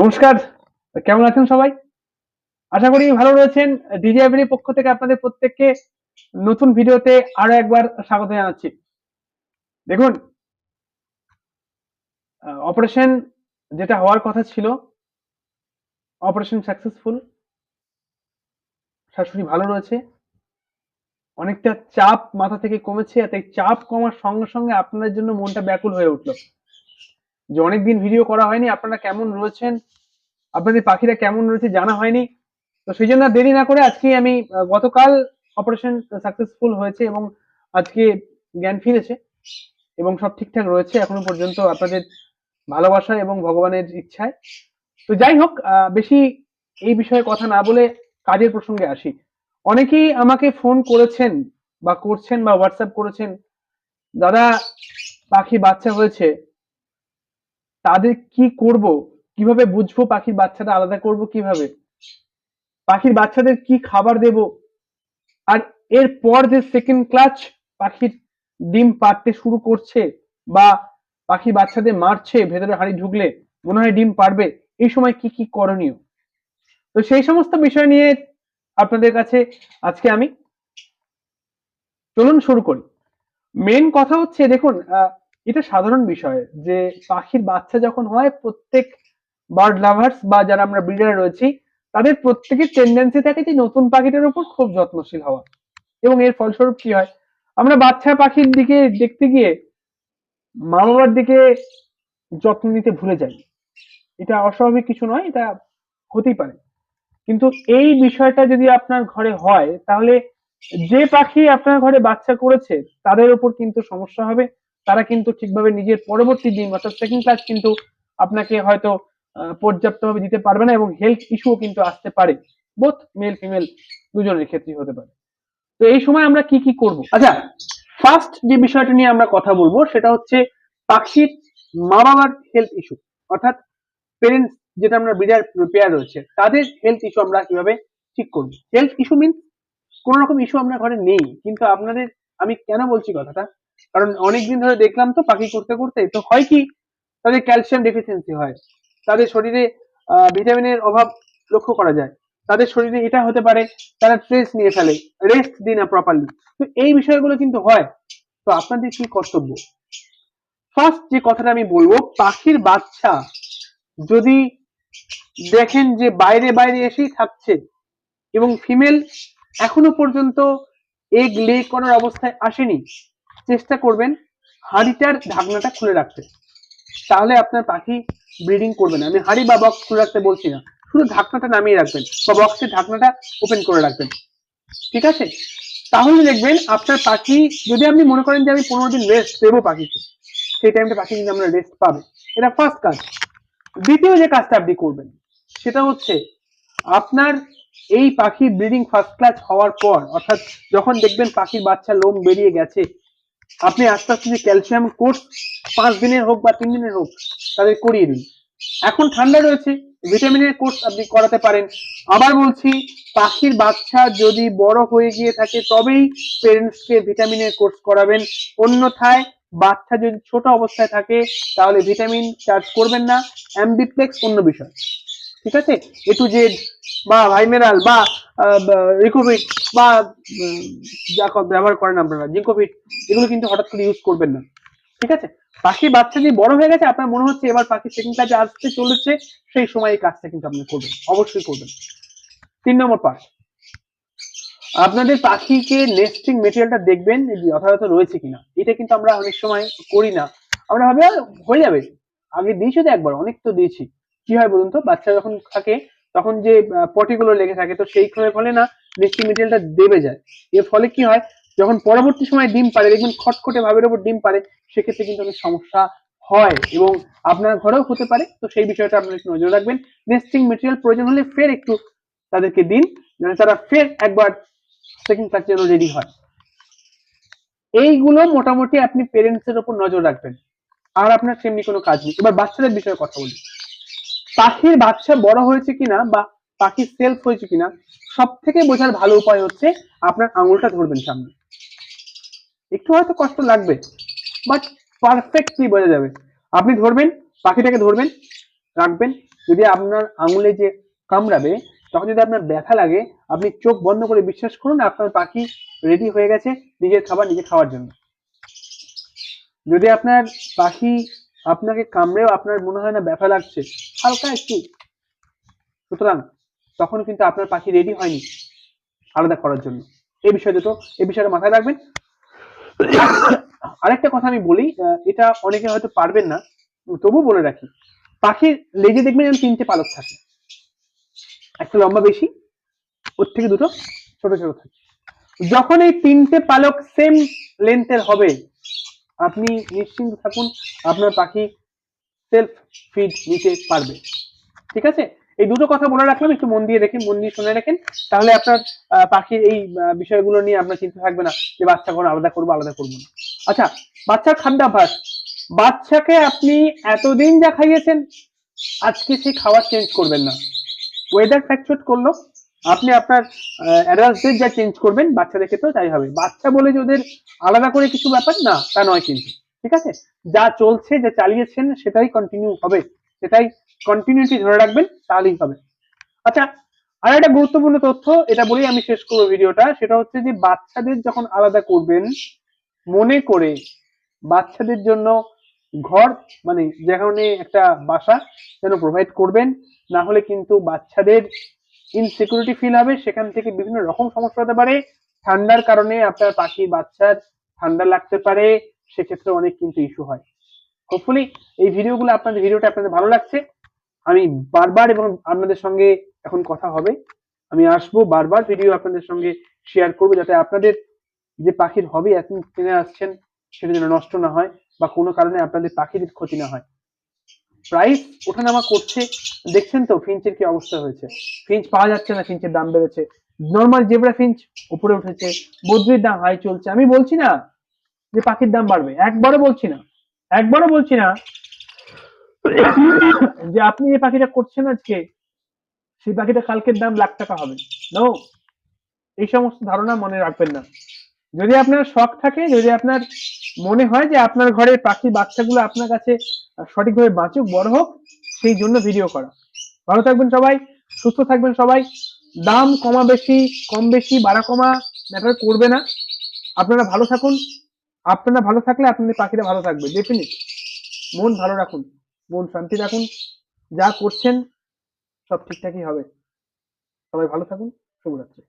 নমস্কার, কেমন আছেন সবাই? আশা করি ভালো রয়েছেন। ডিজিআইবির পক্ষ থেকে আপনাদের প্রত্যেককে নতুন ভিডিওতে আরও একবার স্বাগত জানাচ্ছি। দেখুন অপারেশন যেটা হওয়ার কথা ছিল অপারেশন সাকসেসফুল শাশুড়ি ভালো রয়েছে। অনেকটা চাপ মাথা থেকে কমেছে আর তাই চাপ কমার সঙ্গে সঙ্গে আপনাদের জন্য মনটা ব্যাকুল হয়ে উঠল। যে অনেকদিন ভিডিও করা হয়নি, আপনারা কেমন রয়েছেন? আপনাদের পাখিরা কেমন রয়েছে জানা হয়নি। তো সেই জন্য দেরি না করে আজকে আমি গতকাল অপারেশন সাকসেসফুল হয়েছে এবং আজকে জ্ঞান ফিরেছে এবং সব ঠিকঠাক রয়েছে এখনও পর্যন্ত আপনাদের ভালোবাসা এবং ভগবানের ইচ্ছায়। তো যাই হোক বেশি এই বিষয়ে কথা না বলে কাজের প্রসঙ্গে আসি। অনেকেই আমাকে ফোন করেছেন বা করছেন বা হোয়াটসঅ্যাপ করেছেন, দাদা, পাখি বাচ্চা হয়েছে। তাদের কি করব? কীভাবে বুঝব পাখির বাচ্চাটা আলাদা করব কীভাবে? পাখির বাচ্চাদের কি খাবার দেব? আর এরপর যে সেকেন্ড ক্লাচ পাখির ডিম পাড়তে শুরু করছে বা পাখি বাচ্চাদের মারছে, ভেতরে হাড়ি ঢুকলে মনে হয় ডিম পারবে এই সময় কি কি করণীয়? তো সেই সমস্ত বিষয় নিয়ে আপনাদের কাছে আজকে আমি চলুন শুরু করি। মেন কথা হচ্ছে, দেখুন এটা সাধারণ বিষয় যে পাখির বাচ্চা যখন হয়, প্রত্যেক বার্ড লাভার্স বা যারা আমরা ব্রিডার রয়েছি, তাদের প্রত্যেকের টেন্ডেন্সি থাকে যে নতুন পাখিটার উপর খুব যত্নশীল হওয়া। এবং এর ফলস্বরূপ কি হয়? আমরা বাচ্চা পাখির দিকে দেখতে গিয়ে মা বাবার দিকে যত্ন নিতে ভুলে যাই। এটা অস্বাভাবিক কিছু নয়, এটা হতেই পারে। কিন্তু এই বিষয়টা যদি আপনার ঘরে হয়, তাহলে যে পাখি আপনার ঘরে বাচ্চা করেছে, তাদের উপর কিন্তু সমস্যা হবে। তারা কিন্তু ঠিকভাবে নিজের পরবর্তী দিন অর্থাৎ সেকেন্ড ক্লাস কিন্তু আপনাকে হয়তো আহ, পর্যাপ্তভাবে দিতে পারবে না এবং হেলথ ইস্যুও কিন্তু আসতে পারে। বোথ মেল ফিমেল দুজনের ক্ষেত্রেই হতে পারে। তো এই সময় আমরা কি কি করব? আচ্ছা ফার্স্ট যে বিষয়টা নিয়ে আমরা কথা বলব সেটা হচ্ছে পাখির মা বাবার হেলথ ইস্যু অর্থাৎ পেরেন্টস যেটা আমরা বিডার পেয়ার রয়েছে তাদের হেলথ ইস্যু আমরা কীভাবে ঠিক করব? হেলথ ইস্যু মিনস কোন রকম ইস্যু আপনার ঘরে নেই কিন্তু আপনাদের আমি কেন বলছি কথাটা? কারণ অনেকদিন ধরে দেখলাম তো পাখি করতে করতে, তো হয় কি, তাদের ক্যালসিয়াম ডেফিসিয়েন্সি হয়। তাদের শরীরে ভিটামিনের অভাব লক্ষ্য করা যায়। তাদের শরীরে এটা হতে পারে, তারা স্ট্রেস নিয়ে ফেলে রেস্ট দিই না প্রপারলি তো এই বিষয়গুলো কিন্তু হয়। তো আপনাদের কি কর্তব্য? ফার্স্ট যে কথাটা আমি বলব, পাখির বাচ্চা যদি দেখেন যে বাইরে বাইরে এসেই থাকছে এবং ফিমেল এখনও পর্যন্ত এগ লে করার অবস্থায় আসেনি চেষ্টা করবেন হাঁড়িটার ঢাকনাটা খুলে রাখতে। তাহলে আপনার পাখি ব্রিডিং করবে না। আমি হাঁড়ি বা বক্স খুলে রাখতে বলছি না। শুধু ঢাকনাটা নামিয়ে রাখবেন বা বক্সের ঢাকনাটা ওপেন করে রাখবেন। ঠিক আছে? তাহলে দেখবেন আপনার পাখি, যদি আপনি মনে করেন যে আমি পনেরো দিন রেস্ট দেবো পাখিকে, সেই টাইমটা পাখি কিন্তু আমরা রেস্ট পাবে। এটা ফার্স্ট কাজ। দ্বিতীয় যে কাজটা আপনি করবেন, সেটা হচ্ছে আপনার এই পাখি ব্রিডিং ফার্স্ট ক্লাস হওয়ার পর, অর্থাৎ যখন দেখবেন পাখির বাচ্চা লোম বেরিয়ে গেছে আপনি আস্তে আস্তে যে ক্যালসিয়াম কোর্স পাঁচ দিনের হোক বা তিন দিনের হোক তাদের করিয়ে দিন। এখন ঠান্ডা রয়েছে ভিটামিনের কোর্স আপনি করাতে পারেন। আবার বলছি, পাখির বাচ্চা যদি বড় হয়ে গিয়ে থাকে, তবেই পেরেন্টসকে ভিটামিনের কোর্স করাবেন। অন্যথায় বাচ্চা যদি ছোট অবস্থায় থাকে, তাহলে ভিটামিন চার্জ করবেন না। অ্যাম্বিপ্লেক্স অন্য বিষয়। ঠিক আছে? এ টু জেড বা ভাইমেরাল বা রিকোভিট বা যা ব্যবহার করেন আপনারা জিঙ্কোভিট এগুলো কিন্তু হঠাৎ করে ইউজ করবেন না। ঠিক আছে? পাখি বাচ্চা যদি বড় হয়ে গেছে, আপনার মনে হচ্ছে এবার পাখি সেকেন্ড কাজে আসতে চলেছে, সেই সময় এই কাজটা কিন্তু আপনি করবেন, অবশ্যই করবেন। তিন নম্বর পার্ট আপনাদের পাখিকে নেস্টিং মেটেরিয়ালটা দেখবেন যথাযথ রয়েছে কিনা। এটা কিন্তু আমরা অনেক সময় করি না। আমরা ভাবি হয়ে যাবে। আগে দিয়েছি তো একবার, অনেক তো দিয়েছি। কি হয় বলুন তো? বাচ্চা যখন থাকে, তখন যে পটিগুলো লেগে থাকে, তো সেই ফলে না নেস্টিং মেটেরিয়ালটা দেবে যায়। এর ফলে কি হয়, যখন পরবর্তী সময় ডিম পারে দেখবেন খটখটে ভাবের উপর ডিম পারে সেক্ষেত্রে কিন্তু অনেক সমস্যা হয় এবং আপনার ঘরেও হতে পারে। তো সেই বিষয়টা আপনারা একটু নজর রাখবেন। নেস্টিং মেটেরিয়াল প্রয়োজন হলে ফের একটু তাদেরকে দিন, যেন তারা ফের একবার সেকেন্ড ক্লাস যেন রেডি হয়। এইগুলো মোটামুটি আপনি পেরেন্টস এর উপর নজর রাখবেন। আর আপনার সেমনি কোনো কাজ নেই। এবার বাচ্চাদের বিষয়ে কথা বলি। পাখির বাচ্চা বড় হয়েছে কিনা বা পাখির সেলফ হয়েছে কিনা সব থেকে বোঝার ভালো উপায় হচ্ছে আপনার আঙুলটা ধরবেন সামনে। একটু হয়তো কষ্ট লাগবে বাট পারফেক্টলি বোঝা যাবে। আপনি ধরবেন, পাখিটাকে ধরবেন, রাখবেন, যদি আপনার আঙুলে যে কামড়াবে, তখন যদি আপনার ব্যথা লাগে, আপনি চোখ বন্ধ করে বিশ্বাস করুন, আপনার পাখি রেডি হয়ে গেছে নিজের খাবার, নিজে খাওয়ার জন্য। যদি আপনার পাখি আপনাকে কামড়েও আপনার মনে হয় না ব্যথা লাগছে হালকা একটু। সুতরাং তখন কিন্তু আপনার পাখি রেডি হয়নি আলাদা করার জন্য। এই বিষয় দুটো এই বিষয়টা মাথায় রাখবেন। আরেকটা কথা আমি বলি এটা অনেকে হয়তো পারবেন না তবু বলে রাখি, পাখির লেজে দেখবেন যেমন তিনটে পালক থাকে। একটা লম্বা বেশি, ওর থেকে দুটো ছোট ছোট থাকে। যখন এই তিনটে পালক সেম লেন্থের হবে, আপনি নিশ্চিন্ত থাকুন, আপনার পাখি সেলফ ফিড নিতে পারবে। ঠিক আছে? এই দুটো কথা বলে রাখলাম, একটু মন দিয়ে দেখেন, মন দিয়ে শুনে রাখেন। তাহলে আপনার পাখির এই বিষয়গুলো নিয়ে আপনার চিন্তা থাকবে না যে বাচ্চা কোনো আলাদা করব আলাদা করব না। আচ্ছা বাচ্চার খাদ্যাভ্যাস বাচ্চাকে আপনি এতদিন যা খাইয়েছেন আজকে সেই খাবার চেঞ্জ করবেন না। ওয়েদার ফ্যাকচুয়েট করল, আপনি আপনার অ্যাডাল্টদের যা চেঞ্জ করবেন বাচ্চাদের ক্ষেত্রেও তাই হবে। বাচ্চা বলে যে ওদের আলাদা করে কিছু ব্যাপার না, তা নয় কিন্তু। ঠিক আছে? যা চলছে, যা চালিয়েছেন, সেটাই কন্টিনিউ হবে। সেটাই কন্টিনিউটি ধরে রাখবেন, তাহলেই হবে। আচ্ছা আর একটা গুরুত্বপূর্ণ তথ্য, এটা বলেই আমি শেষ করব ভিডিওটা। সেটা হচ্ছে যে, বাচ্চাদের যখন আলাদা করবেন, মনে করে বাচ্চাদের জন্য ঘর মানে যেখানে একটা বাসা যেন প্রোভাইড করবেন, না হলে কিন্তু বাচ্চাদের ইনসিকিউরিটি ফিল হবে। সেখান থেকে বিভিন্ন রকম সমস্যা হতে পারে। ঠান্ডার কারণে আপনার পাখি বাচ্চার ঠান্ডা লাগতে পারে। সেক্ষেত্রে অনেক কিন্তু ইস্যু হয়। হোপফুলি এই ভিডিওগুলো আপনাদের, ভিডিওটা আপনাদের ভালো লাগছে। আমি বারবার এবং আপনাদের সঙ্গে এখন কথা হবে। আমি আসব বারবার ভিডিও আপনাদের সঙ্গে শেয়ার করব যাতে আপনাদের যে পাখির হবি এখন কিনে আসছেন, সেটা যেন নষ্ট না হয় বা কোনো কারণে আপনাদের পাখির ক্ষতি না হয়। প্রাইস ওঠানামা করছে। দেখছেন তো ফিঞ্চের কি অবস্থা হয়েছে। ফিঞ্চ পাওয়া যাচ্ছে না ফিঞ্চের দাম বেড়েছে। নর্মাল জেব্রা ফিঞ্চ উপরে উঠেছে। বদ্রির দাম হাই চলছে। আমি বলছি না যে পাখির দাম বাড়বে। একবারও বলছি না। একবারও বলছি না যে আপনি যে পাখিটা করছেন আজকে, সেই পাখিটা কালকের দাম লাখ টাকা হবে। নো এই সমস্ত ধারণা মনে রাখবেন না। যদি আপনার শখ থাকে, যদি আপনার মনে হয় যে আপনার ঘরের পাখি, বাচ্চাগুলো আপনার কাছে সঠিকভাবে বাঁচুক, বড় হোক, সেই জন্য ভিডিও করা। ভালো থাকবেন সবাই, সুস্থ থাকবেন সবাই। দাম কমা বেশি, কম বেশি, বাড়া কমা ম্যাটার করবে না। আপনারা ভালো থাকুন। আপনারা ভালো থাকলে আপনাদের পাখিরা ভালো থাকবে ডেফিনিট মন ভালো রাখুন, মন শান্তি রাখুন, যা করছেন সব ঠিকঠাকই হবে। সবাই ভালো থাকুন, শুভরাত্রি।